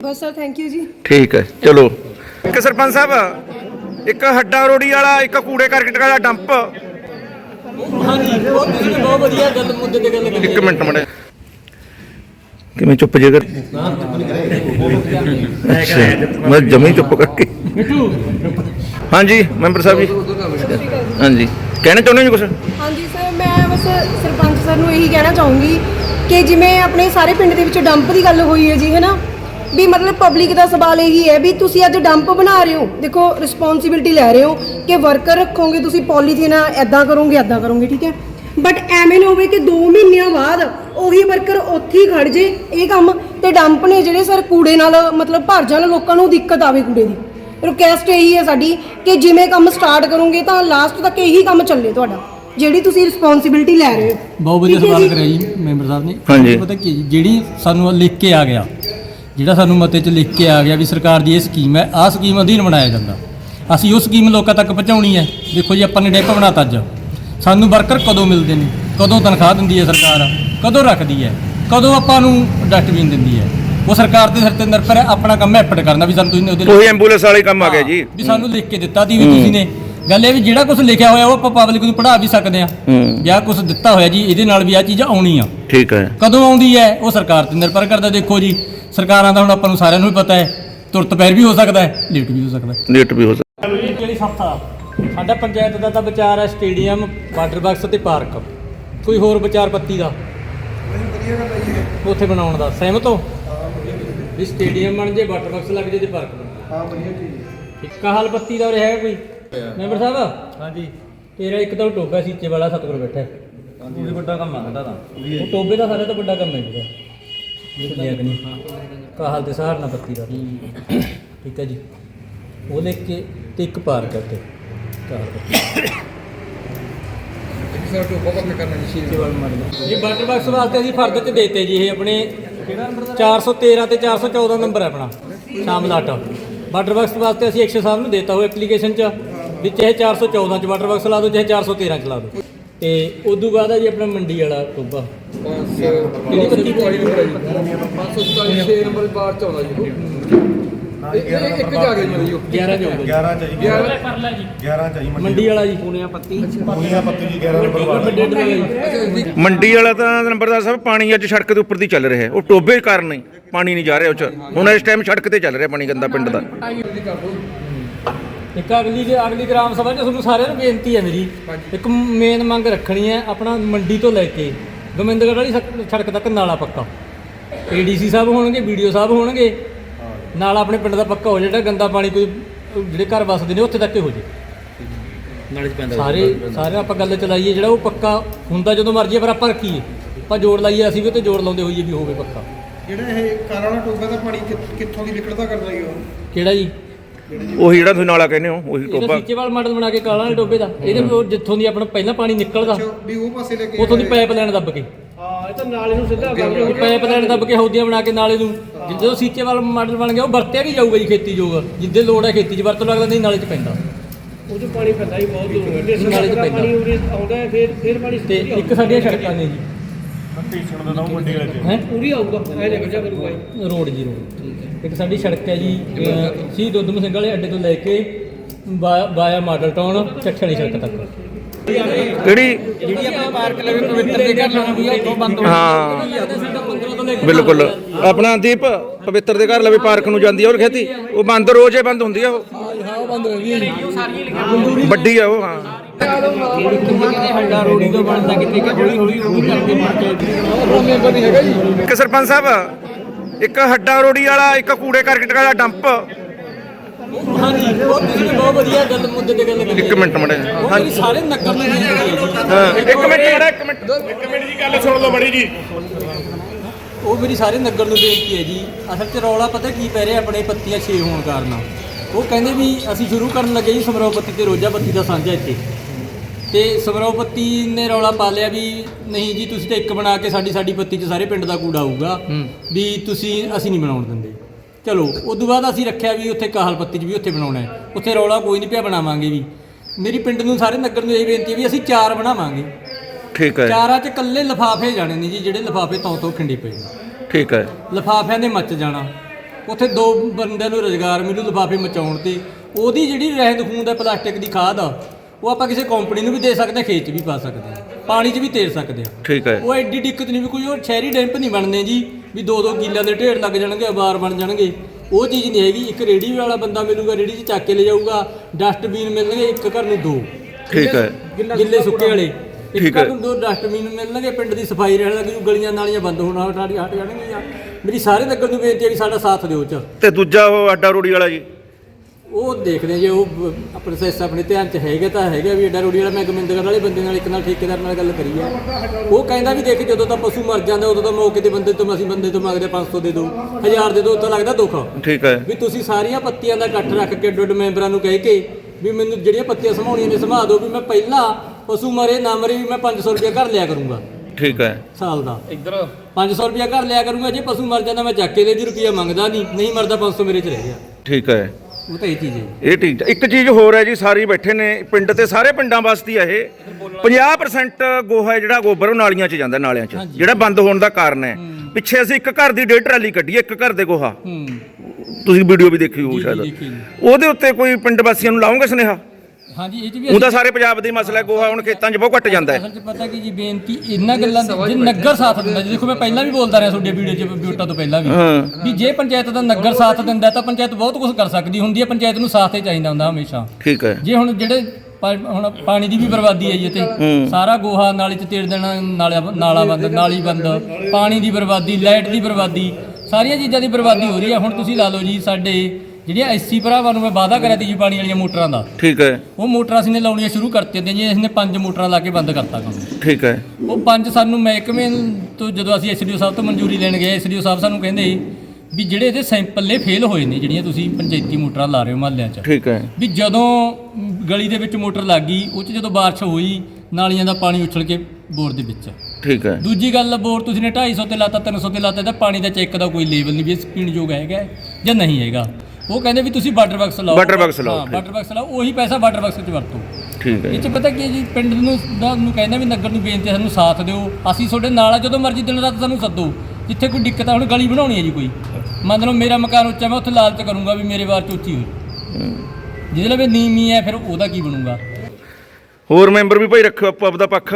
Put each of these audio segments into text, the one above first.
Bus sir thank you ਜੀ। ਠੀਕ ਹੈ ਚਲੋ। ਇੱਕ ਸਰਪੰਚ ਸਾਹਿਬ ਇੱਕ ਹੱਡਾ ਰੋੜੀ ਵਾਲਾ ਇੱਕ ਕੂੜੇ ਕਰਕਟ ਵਾਲਾ ਡੰਪ। ਹਾਂਜੀ ਤੁਸੀਂ ਨੇ ਬਹੁਤ ਵਧੀਆ ਗੱਲ ਮੁੱਦੇ ਤੇ ਗੱਲ ਕੀਤੀ ਇੱਕ ਮਿੰਟ ਮੜੇ ਕਿਵੇਂ ਚੁੱਪ ਜੇ ਕਰ? ਅੱਛਾ, ਮੈਂ ਜਮੀ ਚੁੱਪ ਕਰਕੇ। ਹਾਂਜੀ ਮੈਂਬਰ ਸਾਹਿਬ ਜੀ। ਹਾਂਜੀ ਕਹਿਣਾ ਚਾਹੁੰਦੇ ਹੋ ਜੀ ਕੁਝ ਹਾਂਜੀ ਸਰ ਮੈਂ ਬਸ ਸਰਪੰਚ ਸਰ ਨੂੰ ਇਹੀ ਕਹਿਣਾ ਚਾਹੂੰਗੀ ਕਿ ਜਿਵੇਂ ਆਪਣੇ ਸਾਰੇ ਪਿੰਡ ਦੇ ਵਿੱਚ ਡੰਪ ਦੀ ਗੱਲ ਹੋਈ ਹੈ ਜੀ ਹੈ ਨਾ? ਵੀ ਮਤਲਬ ਪਬਲਿਕ ਦਾ ਸਵਾਲ ਇਹੀ ਹੈ ਵੀ ਤੁਸੀਂ ਅੱਜ ਡੰਪ ਬਣਾ ਰਹੇ ਹੋ। ਦੇਖੋ ਰਿਸਪੌਂਸਿਬਿਲਟੀ ਲੈ ਰਹੇ ਹੋ ਕਿ ਵਰਕਰ ਰੱਖੋਗੇ ਤੁਸੀਂ ਪੋਲੀਥੀਨ ਐਦਾਂ ਕਰੋਗੇ ਐਦਾਂ ਕਰੋਗੇ ਠੀਕ ਹੈ? ਬਟ ਐਵੇਂ ਨਾ ਹੋਵੇ ਕਿ 2 ਮਹੀਨਿਆਂ ਬਾਅਦ ਉਹੀ ਵਰਕਰ ਉੱਥੇ ਹੀ ਖੜ ਜੇ ਇਹ ਕੰਮ ਤੇ ਡੰਪ ਨੇ ਜਿਹੜੇ ਸਰ ਕੂੜੇ ਨਾਲ ਮਤਲਬ ਭਰ ਜਾਣ ਲੋਕਾਂ ਨੂੰ ਦਿੱਕਤ ਆਵੇ ਕੂੜੇ ਦੀ। ਰਿਕੁਐਸਟ ਇਹੀ ਹੈ ਸਾਡੀ ਕਿ ਜਿਵੇਂ ਕੰਮ ਸਟਾਰਟ ਕਰੋਗੇ ਤਾਂ ਲਾਸਟ ਤੱਕ ਇਹੀ ਕੰਮ ਚੱਲੇ ਤੁਹਾਡਾ ਜਿਹੜੀ ਤੁਸੀਂ ਰਿਸਪੌਂਸਿਬਿਲਟੀ ਲੈ ਰਹੇ ਹੋ। ਬਹੁਤ ਵਧੀਆ ਸਵਾਲ? ਕਰਿਆ ਜੀ ਮੈਂਬਰ ਸਾਹਿਬ ਨੇ। ਪਤਾ ਕੀ ਹੈ ਜੀ, ਜਿਹੜੀ ਸਾਨੂੰ ਲਿਖ ਕੇ ਆ ਗਿਆ ਜਿਹੜਾ ਸਾਨੂੰ ਮਤੇ 'ਚ ਲਿਖ ਕੇ ਆ ਗਿਆ ਵੀ ਸਰਕਾਰ ਦੀ ਇਹ ਸਕੀਮ ਹੈ ਆਹ ਸਕੀਮ ਅਧੀਨ ਬਣਾਇਆ ਜਾਂਦਾ। ਅਸੀਂ ਉਹ ਸਕੀਮ ਲੋਕਾਂ ਤੱਕ ਪਹੁੰਚਾਉਣੀ ਹੈ। ਦੇਖੋ ਜੀ ਆਪਾਂ ਨੇ ਡੈਪ ਬਣਾਤਾ ਅੱਜ। ਸਾਨੂੰ ਵਰਕਰ ਕਦੋਂ ਮਿਲਦੇ ਨੇ? ਕਦੋਂ ਤਨਖਾਹ ਦਿੰਦੀ ਹੈ ਸਰਕਾਰ? ਕਦੋਂ ਰੱਖਦੀ ਹੈ? ਕਦੋਂ ਆਪਾਂ ਨੂੰ ਡਸਟਬਿਨ ਦਿੰਦੀ ਹੈ? ਉਹ ਸਰਕਾਰ ਦੇ ਸਿਰ ਤੇ ਨਿਰਭਰ ਹੈ ਆਪਣਾ ਕੰਮ ਐਫਰਟ ਕਰਨਾ ਵੀ ਸਾਨੂੰ ਤੁਸੀਂ ਉਹਦੇ ਲਈ ਉਹੀ ਐਂਬੂਲੈਂਸ ਵਾਲੇ ਕੰਮ ਆ ਗਿਆ ਜੀ। ਵੀ ਸਾਨੂੰ ਲਿਖ ਕੇ ਦਿੱਤਾ ਦੀ ਵੀ ਤੁਸੀਂ ਨੇ। ਗੱਲ ਇਹ ਵੀ ਜਿਹੜਾ ਕੁਝ ਲਿਖਿਆ ਹੋਇਆ ਉਹ ਆਪਾਂ ਪਬਲਿਕ ਨੂੰ ਪੜ੍ਹਾ ਵੀ ਸਕਦੇ ਆ ਹੂੰ। ਜਾਂ ਕੁਝ ਦਿੱਤਾ ਹੋਇਆ ਜੀ ਇਹਦੇ ਨਾਲ ਵੀ ਆ ਚੀਜ਼ ਆਉਣੀ ਆ ਠੀਕ ਹੈ। ਕਦੋਂ ਆਉਂਦੀ ਹੈ? ਉਹ ਸਰਕਾਰ ਤੇ ਨਿਰਭਰ ਕਰਦਾ ਦੇਖੋ ਜੀ। ਸਰਕਾਰਾਂ ਦਾ ਹੁਣ ਆਪਾਂ ਨੂੰ ਸਾਰਿਆਂ ਨੂੰ ਵੀ ਪਤਾ ਹੈ ਤੁਰਤ ਪੈਰ ਵੀ ਹੋ ਸਕਦਾ ਹੈ ਲੇਟ ਵੀ ਹੋ ਸਕਦਾ ਹੈ। ਲੇਟ ਵੀ ਹੋ ਸਕਦਾ। ਕਿਹੜੀ ਸੰਸਥਾ? ਸਾਡਾ ਪੰਚਾਇਤ ਦਾ ਤਾਂ ਵਿਚਾਰ ਹੈ ਸਟੇਡੀਅਮ ਵਾਟਰ ਬਾਕਸ ਤੇ ਪਾਰਕ। ਕੋਈ ਹੋਰ ਵਿਚਾਰ ਪੱਤੀ ਦਾ? ਉੱਥੇ ਬਣਾਉਣ ਦਾ ਸਹਿਮਤ ਹੋ? ਵੀ ਸਟੇਡੀਅਮ ਬਣ ਜੇ ਵਾਟਰ ਬਾਕਸ ਲੱਗ ਜੇ ਤੇ ਪਾਰਕ ਬਣ ਹਾਂ ਵਧੀਆ ਠੀਕ ਕਹਾਲ ਪੱਤੀ ਦਾ ਉਰੇ ਹੈ ਕੋਈ? ਮੈਂਬਰ ਸਾਹਿਬ ਹਾਂਜੀ। ਤੇਰਾ ਇੱਕ ਤਾਂ ਉਹ ਟੋਬਾ ਸੀਚੇ ਵਾਲਾ ਸਤਗੁਰ ਬੈਠਾ ਹੈ। ਪੂਰੀ ਵੱਡਾ ਕੰਮ ਆ ਸਾਡਾ ਤਾਂ। ਉਹ ਟੋਬੇ ਦਾ ਸਾਰਾ ਤੋਂ ਵੱਡਾ ਕੰਮ ਹੈ ਜਿਹੜਾ ਲਿਆ ਕਿ ਨਹੀਂ ਕਾਹਲ ਤੇ ਸਹਾਰਨਾ ਪੱਤੀ ਦਾ। ਠੀਕ ਹੈ ਜੀ। ਉਹ ਲਿਖ ਕੇ ਤੇ ਇੱਕ ਪਾਰਕ ਹੈ ਉੱਤੇ ਕਾਹਲ ਪੱਤੀ ਇਹ ਵਾਟਰ ਬਾਕਸ ਵਾਸਤੇ ਅਸੀਂ ਫਰਦ ਚ ਦੇਤੇ ਜੀ ਇਹ ਆਪਣੇ 413 ਤੇ 414 ਨੰਬਰ ਹੈ ਆਪਣਾ। ਸ਼ਾਮਲਾਟ ਵਾਟਰ ਬਾਕਸ ਵਾਸਤੇ ਅਸੀਂ ਐਕਸ਼ਨ ਸਾਹਿਬ ਨੂੰ ਦੇਤਾ ਹੋਇਆ ਐਪਲੀਕੇਸ਼ਨ ਚ। ਵਿੱਚ ਇਹ 414 ਚ ਵਾਟਰ ਬਾਕਸ ਲਾ ਦਿਓ ਚਾਹੇ 413 ਚ ਲਾ ਦਿਓ ਤੇ ਉਦੋਂ ਬਾਅਦ ਹੈ ਜੀ ਆਪਣਾ ਮੰਡੀ ਵਾਲਾ ਟੋਬਾ ਕਿਹੜੀ ਪੱਤੀ ਤੇ 546 ਨੰਬਰ ਬਾਰ ਚ ਆਉਂਦਾ ਜੀ ਉਹ। ਇਹ ਇਹ ਇੱਕ ਜਾ ਕੇ ਜੀ ਉਹ। 11 ਜਾਊਗਾ 11 ਚਾਹੀਦੀ 11 ਚਾਹੀਦੀ ਮੰਡੀ ਵਾਲਾ ਜੀ। ਪੂਣਿਆ ਪੱਤੀ। ਪੂਰੀਆਂ ਪੱਤੀ। ਜੀ 11 ਨੰਬਰ ਵਾਰਡ ਮੰਡੀ ਵਾਲਾ ਤਾਂ ਨੰਬਰਦਾਰ ਸਾਹਿਬ ਪਾਣੀ ਅੱਜ ਸੜਕ ਦੇ ਉੱਪਰ ਦੀ ਚੱਲ ਰਿਹਾ। ਹੈ ਉਹ ਟੋਬੇ ਕਾਰਨ ਨਹੀਂ ਪਾਣੀ ਨਹੀਂ ਜਾ ਰਿਹਾ ਉਹ ਚ। ਹੁਣ ਇਸ ਟਾਈਮ ਸੜਕ ਤੇ ਚੱਲ ਰਿਹਾ ਪਾਣੀ ਗੰਦਾ ਪਿੰਡ ਦਾ। ਇੱਕ ਅਗਲੀ ਦੇ ਅਗਲੀ ਗ੍ਰਾਮ ਸਭਾ 'ਚ ਤੁਹਾਨੂੰ ਸਾਰਿਆਂ ਨੂੰ ਬੇਨਤੀ ਹੈ ਮੇਰੀ ਇੱਕ ਮੇਨ ਮੰਗ ਰੱਖਣੀ ਹੈ ਆਪਣਾ ਮੰਡੀ ਤੋਂ ਲੈ ਕੇ ਗੋਬਿੰਦਗੜ੍ਹ ਵਾਲੀ ਸੜਕ- ਸੜਕ ਤੱਕ ਨਾਲਾ ਪੱਕਾ। ਏਡੀਸੀ ਸਾਹਿਬ ਹੋਣਗੇ ਵੀਡੀਓ ਸਾਹਿਬ ਹੋਣਗੇ ਨਾਲ ਆਪਣੇ ਪਿੰਡ ਦਾ ਪੱਕਾ ਹੋ ਜਾਏ, ਜਿਹੜਾ ਗੰਦਾ ਪਾਣੀ ਕੋਈ ਜਿਹੜੇ ਘਰ ਵਸਦੇ ਨੇ ਉੱਥੇ ਤੱਕ ਹੀ ਹੋ ਜੇ ਸਾਰੇ ਸਾਰੇ ਆਪਾਂ ਗੱਲ ਚਲਾਈਏ ਜਿਹੜਾ ਉਹ ਪੱਕਾ ਹੁੰਦਾ ਜਦੋਂ ਮਰਜ਼ੀ ਪਰ ਆਪਾਂ ਰੱਖੀਏ। ਆਪਾਂ ਜੋੜ ਲਾਈਏ ਅਸੀਂ ਵੀ ਉੱਤੇ ਜੋੜ ਲਾਉਂਦੇ ਹੋਈਏ ਵੀ ਹੋਵੇ ਪੱਕਾ। ਜਿਹੜਾ ਇਹ ਕਾਲਾ ਵਾਲਾ ਟੋਬਾ ਦਾ ਪਾਣੀ ਕਿ- ਕਿੱਥੋਂ ਦੀ ਨਿਕਲਦਾ ਕਰਦਾ ਜੀ ਉਹ? ਕਿਹੜਾ ਜੀ? ਉਹੀ ਜਿਹੜਾ ਤੁਸੀਂ ਨਾਲਾ ਕਹਿੰਦੇ ਹੋ ਉਹੀ ਇਹਦਾ ਟੋਬਾ ਸੀਚੇਵਾਲ ਮਾਡਲ ਬਣਾ ਕੇ ਕਾਲਾ ਵਾਲੇ ਟੋਬੇ ਦਾ। ਇਹਦੇ ਉਹ ਜਿੱਥੋਂ ਦੀ ਆਪਣਾ ਪਹਿਲਾਂ ਪਾਣੀ ਨਿਕਲਦਾ ਵੀ ਉਹ ਪਾਸੇ ਲੈ ਕੇ ਉਥੋਂ ਦੀ ਪਾਈਪ ਲਾਈਨ ਦੱਬ ਕੇ। ਹਾਂ ਇਹ ਤਾਂ ਨਾਲੇ ਨੂੰ ਸਿੱਧਾ ਉਹ ਪਾਈਪ ਲਾਈਨ ਦੱਬ ਕੇ ਹੌਦੀਆਂ ਬਣਾ ਕੇ ਨਾਲੇ ਨੂੰ। ਜਦੋਂ ਸੀਚੇ ਵਾਲਾ ਮਾਡਲ ਬਣ ਗਿਆ ਉਹ ਵਰਤਿਆ ਵੀ ਜਾਊਗਾ ਜੀ ਖੇਤੀ ਜੋਗ ਜਿੱਦੇ ਲੋੜ ਹੈ ਖੇਤੀ 'ਚ ਵਰਤੋਂ ਲੱਗਦਾ ਨਹੀਂ ਨਾਲੇ 'ਚ ਪੈਂਦਾ। ਉਹ ਚ ਪਾਣੀ ਪੈਂਦਾ ਹੀ ਬਹੁਤ ਦੂਰ ਹੈ। ਢੇਸਰ ਨਾਲੇ ਚ ਪੈਂਦਾ। ਪਾਣੀ ਉਰੇ ਆਉਂਦਾ ਹੈ ਫਿਰ ਫਿਰ ਪਾਣੀ ਤੇ ਇੱਕ ਸਾਡੀਆਂ ਸੜਕਾਂ ਨੇ ਜੀ। ਟੀਚਣ ਦਾ ਨਾਮ ਮੰਡੀ ਵਾਲੇ ਚ ਹੈ? ਪੂਰੀ ਆਊਗਾ ਐ ਨਿਕਲ ਜਾ ਕਰੂਗਾ ਇਹ। ਰੋਡ ਜੀ ਰੋਡ। ਇੱਕ ਸਾਡੀ ਸੜਕ ਹੈ ਜੀ ਸੀ ਦੁੱਧਮ ਸਿੰਘ ਵਾਲੇ ਅੱਡੇ ਤੋਂ ਲੈ ਕੇ ਬਾਇਆ ਮਾਡਲ ਟਾਊਨ ਚੱਠੜੀ ਸੜਕ ਤੱਕ। ਕਿਹੜੀ? ਜਿਹੜੀ ਆਪਾਂ ਪਾਰਕ ਲਵੇ ਪਵਿੱਤਰ ਦੇ ਘਰ ਲਾਉਣੀ ਹੈ ਉਦੋਂ ਬੰਦ ਹਾਂ ਸਾਡਾ 15 ਤੋਂ ਲੈ ਕੇ ਬਿਲਕੁਲ। ਆਪਣਾ ਦੀਪ ਪਵਿੱਤਰ ਦੇ ਘਰ ਲਵੇ ਪਾਰਕ ਨੂੰ ਜਾਂਦੀ ਆ ਉਹ ਖੇਤੀ? ਉਹ ਬੰਦ ਰੋਜ਼ ਹੀ ਬੰਦ ਹੁੰਦੀ ਆ ਉਹ। ਹਾਂ। ਉਹ ਬੰਦ ਹੋ ਗਈ ਵੱਡੀ ਆ ਉਹ ਹਾਂ ਕਿ। ਸਰਪੰਚ ਸਾਹਿਬ ਇੱਕ ਹੱਡਾ ਰੋੜੀ ਵਾਲਾ ਇੱਕ ਕੂੜੇ ਕਰਕਟ ਵਾਲਾ ਡੰਪ। ਹਾਂਜੀ ਉਹ ਤੁਸੀਂ ਨੇ ਬਹੁਤ ਵਧੀਆ ਗੱਲ ਮੁੱਦੇ ਤੇ ਗੱਲ ਕੀਤੀ। ਇੱਕ ਮਿੰਟ ਮੜੇ ਮੇਰੀ ਸਾਰੇ ਨਗਰ ਨੂੰ ਬੇਨਤੀ ਹੈ ਜੀ ਹਾਂ ਇੱਕ ਮਿੰਟ ਮੜਾ ਇੱਕ ਮਿੰਟ। ਉਹ ਮੇਰੀ ਸਾਰੇ ਨਗਰ ਨੂੰ ਬੇਨਤੀ ਹੈ ਜੀ ਅਸਲ 'ਚ ਰੌਲਾ ਪਤਾ ਕੀ ਪੈ ਰਿਹਾ ਆਪਣੇ ਪੱਤੀਆਂ ਛੇ ਹੋਣ ਕਾਰਨ। ਉਹ ਕਹਿੰਦੇ ਵੀ ਅਸੀਂ ਸ਼ੁਰੂ ਕਰਨ ਲੱਗੇ ਜੀ ਸਮਰੋਹ ਪੱਤੀ ਤੇ ਰੋਜਾ ਪੱਤੀ ਦਾ ਸਾਂਝਾ ਇੱਥੇ। ਤੇ ਸਮਰੋਹ ਪੱਤੀ ਨੇ ਰੌਲਾ ਪਾ ਲਿਆ ਵੀ ਨਹੀਂ ਜੀ ਤੁਸੀਂ ਤਾਂ ਇੱਕ ਬਣਾ ਕੇ ਸਾਡੀ ਸਾਡੀ ਪੱਤੀ 'ਚ ਸਾਰੇ ਪਿੰਡ ਦਾ ਕੂੜਾ ਆਊਗਾ ਵੀ ਤੁਸੀਂ ਅਸੀਂ ਨਹੀਂ ਬਣਾਉਣ ਦਿੰਦੇ। ਚਲੋ ਉਦੋਂ ਬਾਅਦ ਅਸੀਂ ਰੱਖਿਆ ਵੀ ਉੱਥੇ ਕਾਹਲ ਪੱਤੀ 'ਚ ਵੀ ਉੱਥੇ ਬਣਾਉਣਾ ਹੈ। ਉੱਥੇ ਰੌਲਾ ਕੋਈ ਨਹੀਂ ਪਿਆ ਬਣਾਵਾਂਗੇ ਵੀ। ਮੇਰੀ ਪਿੰਡ ਨੂੰ ਸਾਰੇ ਨਗਰ ਨੂੰ ਇਹ ਬੇਨਤੀ ਹੈ ਵੀ ਅਸੀਂ ਚਾਰ ਬਣਾਵਾਂਗੇ। ਠੀਕ ਹੈ। ਚਾਰਾਂ 'ਚ ਇਕੱਲੇ ਲਿਫਾਫੇ ਜਾਣੇ ਨੇ ਜੀ ਜਿਹੜੇ ਲਿਫਾਫੇ ਤੋਂ ਤੋਂ ਖਿੰਡੀ ਪਏ ਨੇ। ਠੀਕ ਹੈ। ਲਿਫਾਫਿਆਂ ਦੇ ਮੱਚ ਜਾਣਾ। ਉੱਥੇ ਦੋ ਬੰਦਿਆਂ ਨੂੰ ਰੋਜ਼ਗਾਰ ਮਿਲੂ ਲਿਫਾਫੇ ਮਚਾਉਣ ਤੇ। ਉਹਦੀ ਜਿਹੜੀ ਰਹਿੰਦ ਖੂੰਦ ਹੈ ਪਲਾਸਟਿਕ ਦੀ ਖਾਦ ਆ ਉਹ ਆਪਾਂ ਕਿਸੇ ਕੰਪਨੀ ਨੂੰ ਵੀ ਦੇ ਸਕਦੇ ਹਾਂ ਖੇਤ 'ਚ ਵੀ ਪਾ ਸਕਦੇ ਹਾਂ ਪਾਣੀ 'ਚ ਵੀ ਤੇਰ ਸਕਦੇ ਹਾਂ। ਠੀਕ ਹੈ। ਉਹ ਐਡੀ ਦਿੱਕਤ ਨਹੀਂ ਵੀ ਕੋਈ ਉਹ ਸ਼ਹਿਰੀ ਡੈਂਪ ਨਹੀਂ ਬਣਨੇ ਜੀ ਵੀ ਦੋ ਦੋ ਕਿੱਲਿਆਂ ਦੇ ਢੇਰ ਲੱਗ ਜਾਣਗੇ ਅਬਾਰ ਬਣ ਜਾਣਗੇ। ਉਹ ਚੀਜ਼ ਨਹੀਂ ਹੈਗੀ ਇੱਕ ਰੇੜੀ ਵਾਲਾ ਬੰਦਾ ਮਿਲੂਗਾ ਰੇੜੀ 'ਚ ਚੱਕ ਕੇ ਲੈ ਜਾਊਗਾ ਡਸਟਬਿਨ ਮਿਲਣਗੇ ਇੱਕ ਘਰ ਨੂੰ ਦੋ। ਠੀਕ ਹੈ। ਗਿੱਲੇ ਸੁੱਕੇ ਵਾਲੇ। ਇੱਕ ਠੀਕ ਹੈ। ਘਰ ਨੂੰ ਦੋ ਡਸਟਬਿਨ ਮਿਲਣਗੇ ਪਿੰਡ ਦੀ ਸਫ਼ਾਈ ਰਹਿਣ ਲੱਗੀ ਗਲੀਆਂ ਨਾਲੀਆਂ ਬੰਦ ਹੋਣਾ ਹਟ ਹਟ ਜਾਣਗੀਆਂ। ਮੇਰੀ ਸਾਰੇ ਨਗਰ ਨੂੰ ਬੇਨਤੀ ਹੈ ਵੀ ਸਾਡਾ ਸਾਥ ਦਿਓ ਚ। ਤੇ ਦੂਜਾ ਉਹ ਅੱਡਾ ਰੋੜੀ ਵਾਲਾ ਜੀ। ਉਹ ਦੇਖਦੇ ਜੇ ਉਹ ਪ੍ਰੋਸੈਸ ਆਪਣੇ ਧਿਆਨ ਚ ਹੈਗਾ ਤਾਂ ਹੈਗਾ ਵੀ ਐਡਾ ਰੋੜੀ ਵਾਲਾ ਮੈਂ ਗੋਬਿੰਦਗੜ੍ਹ ਵਾਲੇ ਬੰਦੇ ਨਾਲ ਇੱਕ ਨਾਲ ਠੇਕੇਦਾਰ ਨਾਲ ਗੱਲ ਕਰੀ ਆ। ਉਹ ਕਹਿੰਦਾ ਵੀ ਦੇਖ ਜਦੋਂ ਤਾਂ ਪਸ਼ੂ ਮਰ ਜਾਂਦਾ ਉਦੋਂ ਤਾਂ ਮੌਕੇ ਤੇ ਬੰਦੇ ਤੋਂ ਅਸੀਂ ਬੰਦੇ ਤੋਂ ਮੰਗਦੇ 500 ਦੇ ਦਿਓ 1000 ਦੇ ਦਿਓ ਤਾਂ ਲੱਗਦਾ ਦੁੱਖ। ਠੀਕ ਹੈ। ਵੀ ਤੁਸੀਂ ਸਾਰੀਆਂ ਪੱਤੀਆਂ ਦਾ ਇਕੱਠ ਰੱਖ ਕੇ ਡੁੱਡ ਮੈਂਬਰਾਂ ਨੂੰ ਕਹਿ ਕੇ ਵੀ ਮੈਨੂੰ ਜਿਹੜੀਆਂ ਪੱਤੀਆਂ ਸਮਾਉਣੀਆਂ ਨੇ ਸਮਾ ਦਿਓ ਵੀ ਮੈਂ ਪਹਿਲਾਂ ਪਸ਼ੂ ਮਰੇ ਨਾ ਮਰੇ ਵੀ ਮੈਂ 500 ਰੁਪਏ ਘਰ ਲਿਆ ਕਰੂੰਗਾ। ਠੀਕ ਹੈ। ਸਾਲ ਦਾ। ਇੱਧਰ। 500 ਰੁਪਏ ਘਰ ਲਿਆ ਕਰੂੰਗਾ ਜੇ ਪਸ਼ੂ ਮਰ ਜਾਂਦਾ ਮੈਂ ਚੱਕ ਕੇ ਦੇ ਦੀ ਰੁਪਿਆ ਮੰਗਦਾ ਨਹੀਂ ਨਹੀਂ ਮਰਦਾ 500 ਮੇਰੇ ਚ ਰਹਿ ਗਿਆ। ਠੀਕ ਹੈ। ਉਹ ਤਾਂ ਇਹ ਚੀਜ਼ ਹੈ ਇਹ ਠੀਕ ਇੱਕ ਚੀਜ਼ ਹੋਰ ਹੈ ਜੀ ਸਾਰੀ ਬੈਠੇ ਨੇ ਪਿੰਡ ਤੇ ਸਾਰੇ ਪਿੰਡਾਂ ਵਾਸਤੇ ਆ ਇਹ। 50% ਗੋਹਾ ਹੈ ਜਿਹੜਾ ਗੋਬਰ ਉਹ ਨਾਲੀਆਂ 'ਚ ਜਾਂਦਾ ਨਾਲਿਆਂ 'ਚ। ਜਿਹੜਾ ਬੰਦ ਹੋਣ ਦਾ ਕਾਰਨ ਹੈ। ਪਿੱਛੇ ਅਸੀਂ ਇੱਕ ਘਰ ਦੀ ਡੇਢ ਟਰਾਲੀ ਕੱਢੀ ਇੱਕ ਘਰ ਦੇ ਗੋਹਾ। ਤੁਸੀਂ ਵੀਡੀਓ ਵੀ ਦੇਖੀ ਹੋਊ ਸ਼ਾਇਦ। ਉਹਦੇ ਉੱਤੇ ਕੋਈ ਪਿੰਡ ਵਾਸੀਆਂ ਨੂੰ ਲਾਉਂਗੇ ਸੁਨੇਹਾ? ਹਾਂਜੀ ਇਹ ਚ ਵੀ ਉਹ ਤਾਂ ਸਾਰੇ ਪੰਜਾਬ ਦੇ ਮਸਲਾ ਹੈ, ਗੋਹਾ ਹੁਣ ਖੇਤਾਂ 'ਚ ਬਹੁਤ ਘੱਟ ਜਾਂਦਾ ਹੈ। ਅਸਲ ਚ ਪਤਾ ਕੀ ਜੀ ਬੇਨਤੀ ਇਹਨਾਂ ਗੱਲਾਂ ਦੀ ਜੇ ਨਗਰ ਸਾਥ ਦਿੰਦਾ ਜੀ ਦੇਖੋ ਮੈਂ ਪਹਿਲਾਂ ਵੀ ਬੋਲਦਾ ਰਿਹਾ ਤੁਹਾਡੇ ਵੀਡੀਓ 'ਚ ਵਿਊਟਾਂ ਤੋਂ ਪਹਿਲਾਂ ਵੀ ਹਾਂ। ਵੀ ਜੇ ਪੰਚਾਇਤ ਦਾ ਨਗਰ ਸਾਥ ਦਿੰਦਾ ਤਾਂ ਪੰਚਾਇਤ ਬਹੁਤ ਕੁਝ ਕਰ ਸਕਦੀ ਹੁੰਦੀ ਹੈ ਪੰਚਾਇਤ ਨੂੰ ਸਾਥ ਹੀ ਚਾਹੀਦਾ ਹੁੰਦਾ ਹਮੇਸ਼ਾ। ਠੀਕ ਹੈ। ਜੇ ਹੁਣ ਜਿਹੜੇ ਪਾ- ਹੁਣ ਪਾਣੀ ਦੀ ਵੀ ਬਰਬਾਦੀ ਹੈ ਜੀ ਇੱਥੇ ਸਾਰਾ ਗੋਹਾ ਨਾਲੀ 'ਚ ਤੇੜ ਦੇਣਾ ਨਾਲਾ ਨਾਲਾ ਬੰਦ ਨਾਲੀ ਬੰਦ ਪਾਣੀ ਦੀ ਬਰਬਾਦੀ ਲਾਈਟ ਦੀ ਬਰਬਾਦੀ ਸਾਰੀਆਂ ਚੀਜ਼ਾਂ ਦੀ ਬਰਬਾਦੀ ਹੋ ਰਹੀ ਹੈ। ਹੁਣ ਤੁਸੀਂ ਲਾ ਲਓ ਜੀ ਸਾਡੇ ਜਿਹੜੀਆਂ ਐਸਸੀ ਭਰਾਵਾਂ ਨੂੰ ਮੈਂ ਵਾਅਦਾ ਕਰਿਆ ਤੀ ਜੀ ਪਾਣੀ ਵਾਲੀਆਂ ਮੋਟਰਾਂ ਦਾ। ਠੀਕ ਹੈ। ਉਹ ਮੋਟਰਾਂ ਅਸੀਂ ਨੇ ਲਾਉਣੀਆਂ ਸ਼ੁਰੂ ਕਰਤੀਆਂ ਤੇ ਜੀ ਅਸੀਂ ਨੇ ਪੰਜ ਮੋਟਰਾਂ ਲਾ ਕੇ ਬੰਦ ਕਰਤਾ ਕੰਮ। ਠੀਕ ਹੈ। ਉਹ ਪੰਜ ਸਾਨੂੰ ਮਹਿਕਮੇ ਤੋਂ ਜਦੋਂ ਅਸੀਂ ਐਸਡੀਓ ਸਾਹਿਬ ਤੋਂ ਮਨਜ਼ੂਰੀ ਲੈਣ ਗਏ ਐਸਡੀਓ ਸਾਹਿਬ ਸਾਨੂੰ ਕਹਿੰਦੇ ਵੀ ਜਿਹੜੇ ਇਹਦੇ ਸੈਂਪਲ ਨੇ ਫੇਲ ਹੋਏ ਨੇ ਜਿਹੜੀਆਂ ਤੁਸੀਂ ਪੰਚਾਇਤੀ ਮੋਟਰਾਂ ਲਾ ਰਹੇ ਹੋ ਮਹੱਲਿਆਂ 'ਚ। ਠੀਕ ਹੈ। ਵੀ ਜਦੋਂ ਗਲੀ ਦੇ ਵਿੱਚ ਮੋਟਰ ਲੱਗ ਗਈ ਉਹ 'ਚ ਜਦੋਂ ਬਾਰਿਸ਼ ਹੋਈ ਨਾਲੀਆਂ ਦਾ ਪਾਣੀ ਉਛਲ ਕੇ ਬੋਰ ਦੇ ਵਿੱਚ। ਠੀਕ ਹੈ। ਦੂਜੀ ਗੱਲ ਬੋਰ ਤੁਸੀਂ ਨੇ 250 ਤੇ ਲਾਤਾ 300 ਤੇ ਲਾਤਾ ਤਾਂ ਪਾਣੀ ਦਾ ਚੈੱਕ ਦਾ ਕੋਈ ਲੈਵਲ ਨਹੀਂ ਵੀ ਇਹ ਪੀਣ ਯੋਗ ਹੈਗਾ ਜਾਂ ਨਹੀਂ ਹੈਗਾ। ਉਹ ਕਹਿੰਦੇ ਵੀ ਤੁਸੀਂ ਵਾਟਰ ਬਾਕਸ ਲਾਓ। Water box ਲਾਓ, ਹਾਂ ਠੀਕ। ਵਾਟਰ ਬਾਕਸ ਲਾਓ ਉਹੀ ਪੈਸਾ ਵਾਟਰ ਬਾਕਸ 'ਚ ਵਰਤੋ। ਠੀਕ ਹੈ। ਇਹ ਚ ਪਤਾ ਕੀ ਹੈ ਜੀ ਪਿੰਡ ਨੂੰ ਦਾ ਨੂੰ ਕਹਿੰਦਾ ਵੀ ਨਗਰ ਨੂੰ ਬੇਨਤੀ ਹੈ ਸਾਨੂੰ ਸਾਥ ਦਿਓ। ਅਸੀਂ ਤੁਹਾਡੇ ਨਾਲ ਆ ਜਦੋਂ ਮਰਜ਼ੀ ਦਿਨ ਰਾਤ ਸਾਨੂੰ ਸੱਦੋ। ਜਿੱਥੇ ਕੋਈ ਦਿੱਕਤ ਆ ਹੁਣ ਗਲੀ ਬਣਾਉਣੀ ਹੈ ਜੀ ਕੋਈ। ਮੰਨ ਲਓ ਮੇਰਾ ਮਕਾਨ ਉੱਚਾ ਮੈਂ ਉੱਥੇ ਲਾਲਚ ਕਰੂੰਗਾ ਵੀ ਮੇਰੇ ਵਾਰ ਚ ਉੱਚੀ ਹੋਈ। ਜਿਹਦੇ ਲਈ ਵੀ ਨੀਵੀਂ ਹੈ ਫਿਰ ਉਹਦਾ ਕੀ ਬਣੂਗਾ? ਹੋਰ ਮੈਂਬਰ ਵੀ ਭਾਈ ਰੱਖੋ ਆਪੋ ਆਪਦਾ ਪੱਖ।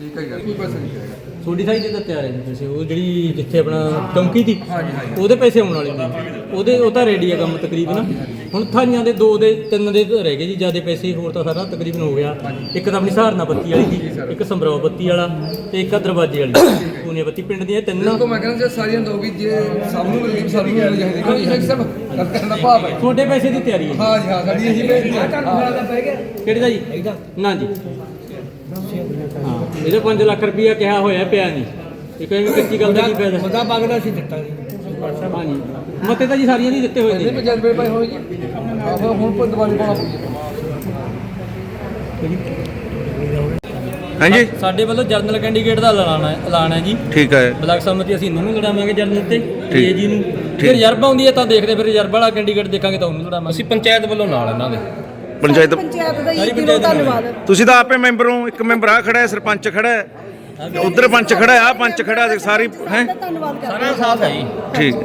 ਠੀਕ ਹੈ ਯਾਰ ਕੋਈ ਪੈਸਾ ਨਹੀਂ ਹੈਗਾ। ਥੋੜੀ ਸਾਈ ਦੇ ਤਾਂ ਤਿਆਰ ਹੈ ਜੀ ਪੈਸੇ। ਉਹ ਜਿਹੜੀ ਜਿੱਥੇ ਆਪਣਾ ਚੌਂਕੀ ਦੀ ਉਹਦੇ ਪੈਸੇ ਆਉਣ ਵਾਲੇ ਨੇ ਉਹਦੇ ਉਹ ਤਾਂ ਰੈਡੀ ਹੈ ਕੰਮ ਤਕਰੀਬਨ। ਹੁਣ ਥਾਈਆਂ ਦੇ ਦੋ ਦੇ ਤਿੰਨ ਦੇ ਤਾਂ ਰਹਿ ਗਏ ਜੀ। ਜਿਆਦੇ ਪੈਸੇ ਹੋਰ ਤਾਂ ਸਾਰਾ ਤਕਰੀਬਨ ਹੋ ਗਿਆ। ਇੱਕ ਤਾਂ ਆਪਣੀ ਸਹਾਰਨਾ ਬੱਤੀ ਵਾਲੀ ਦੀ ਇੱਕ ਸੰਭਰੋ ਬੱਤੀ ਵਾਲਾ ਤੇ ਇੱਕ ਆ ਦਰਵਾਜ਼ੇ ਵਾਲੀ। ਪੂਨੀਆ ਬੱਤੀ ਪਿੰਡ ਦੀਆਂ ਤਿੰਨ। ਕੋ ਮੈਂ ਕਹਿੰਦਾ ਜੇ ਸਾਰੀਆਂ ਦੋਗੀ ਜੇ ਸਭ ਨੂੰ ਮਿਲ ਗਈ ਸਭ ਨੂੰ ਮਿਲ ਜਾਣੀ ਕੋਈ ਇੱਕ ਸਭ ਕਰਨ ਦਾ ਭਾਵ ਹੈ। ਤੁਹਾਡੇ ਪੈਸੇ ਦੀ ਤਿਆਰੀ ਹੈ ਹਾਂ ਜੀ ਹਾਂ ਸਾਡੀ ਇਹੀ ਬੇਨਤੀ ਹੈ। ਕਿਹੜੇ ਦਾ ਜੀ? ਨਾ ਜੀ। ਹਾਂ ਇਹਦੇ 5 ਲੱਖ ਰੁਪਈਆ ਕਿਹਾ ਹੋਇਆ ਪਿਆ ਨਹੀਂ ਇਹ ਕੋਈ ਵੀ ਕੱਚੀ ਗੱਲ ਦਾ ਕੀ ਫਾਇਦਾ? ਮੰਗਦਾ ਸੀ ਦਿੱਤਾ ਹਾਂਜੀ। ਮਤੇ ਤਾਂ ਜੀ ਸਾਰੀਆਂ ਦੀ ਦਿੱਤੇ ਹੋਏ ਇਹਦੇ ਨੇ ਵਿੱਚ ਜਨਰੇਟ ਪਏ ਹੋਏ ਜੀ। ਆਹੋ ਹੁਣ ਪਰ ਦਿਵਾਲੀ ਪਾਉਣਾ ਹਾਂਜੀ। ਸਾਡੇ ਵੱਲੋਂ ਜਰਨਲ ਕੈਂਡੀਡੇਟ ਦਾ ਐਲਾਨ ਹੈ ਐਲਾਨ ਹੈ ਜੀ। ਠੀਕ ਹੈ। ਬਲਾਕ ਸੰਮਤੀ ਅਸੀਂ ਇਹਨਾਂ ਨੂੰ ਲੜਾਵਾਂਗੇ ਜਰਨਲ ਤੇ। ਏ ਜੀ ਨੂੰ। ਜੇ ਰਿਜ਼ਰਵ ਆਉਂਦੀ ਹੈ ਤਾਂ ਦੇਖਦੇ ਫਿਰ ਰਿਜ਼ਰਵ ਵਾਲਾ ਕੈਂਡੀਡੇਟ ਦੇਖਾਂਗੇ ਤਾਂ ਉਹਨੂੰ ਲੜਾਵਾਂਗੇ। ਅਸੀਂ ਪੰਚਾਇਤ ਵੱਲੋਂ ਨਾਲ ਇਹਨਾਂ ਦੇ। ਪੰਚਾਇਤ ਪੰਚਾਇਤ ਦਾ ਹੀ ਦਿਲੋਂ ਧੰਨਵਾਦ। ਤੁਸੀਂ ਤਾਂ ਆਪੇ ਮੈਂਬਰ ਹੋ ਇੱਕ ਮੈਂਬਰ ਆ ਖੜਾ ਹੈ ਸਰਪੰਚ ਖੜਾ ਹੈ ਉਧਰ ਪੰਚ ਖੜਾ ਹੈ ਆ ਪੰਚ ਖੜਾ ਹੈ ਸਾਰੀ ਹੈ? ਧੰਨਵਾਦ ਕਰਦੇ ਸਾਰਾ ਸਾਥ ਹੈ ਜੀ। ਠੀਕ।